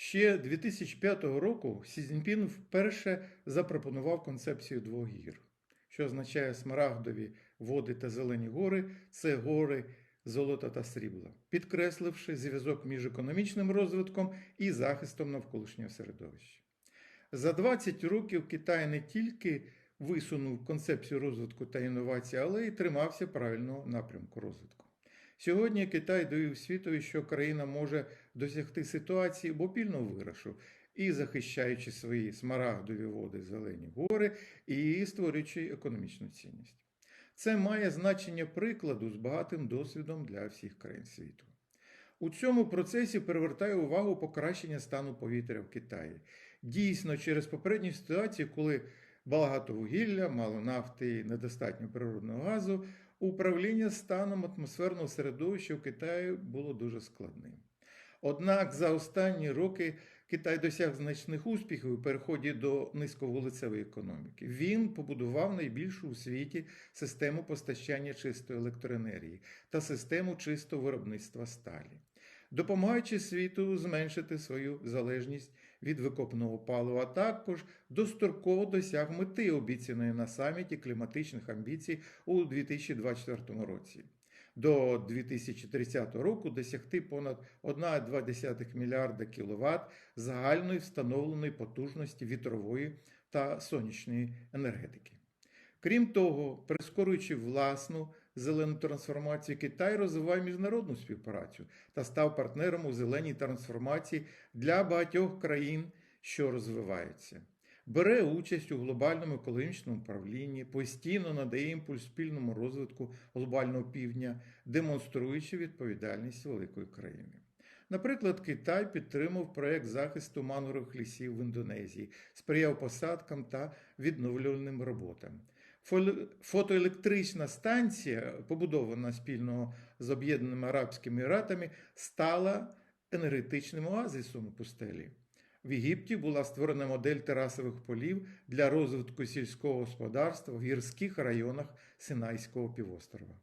Ще 2005 року Сі Цзіньпін вперше запропонував концепцію двох гір, що означає смарагдові води та зелені гори це гори золота та срібла, підкресливши зв'язок між економічним розвитком і захистом навколишнього середовища. За 20 років Китай не тільки висунув концепцію розвитку та інновацій, але й тримався правильного напрямку розвитку. Сьогодні Китай довів світові, що країна може досягти ситуації бопільного виграшу і захищаючи свої смарагдові води, зелені гори, і створюючи економічну цінність. Це має значення прикладу з багатим досвідом для всіх країн світу. У цьому процесі привертає увагу покращення стану повітря в Китаї. Дійсно, через попередні ситуації, коли багато вугілля, мало нафти і недостатньо природного газу, управління станом атмосферного середовища в Китаї було дуже складним. Однак за останні роки Китай досяг значних успіхів у переході до низьковулицевої економіки. Він побудував найбільшу у світі систему постачання чистої електроенергії та систему чистого виробництва сталі, допомагаючи світу зменшити свою залежність від викопного палива, а також достроково досяг мети обіцяної на саміті кліматичних амбіцій у 2024 році. До 2030 року досягти понад 1,2 мільярда кВт загальної встановленої потужності вітрової та сонячної енергетики. Крім того, прискорюючи власну зелену трансформацію, Китай розвиває міжнародну співпрацю та став партнером у зеленій трансформації для багатьох країн, що розвиваються. Бере участь у глобальному екологічному управлінні, постійно надає імпульс спільному розвитку глобального півдня, демонструючи відповідальність великої країни. Наприклад, Китай підтримав проект захисту мангрових лісів в Індонезії, сприяв посадкам та відновлювальним роботам. Фотоелектрична станція, побудована спільно з Об'єднаними Арабськими Еміратами, стала енергетичним оазисом у пустелі. В Єгипті була створена модель терасових полів для розвитку сільського господарства в гірських районах Синайського півострова.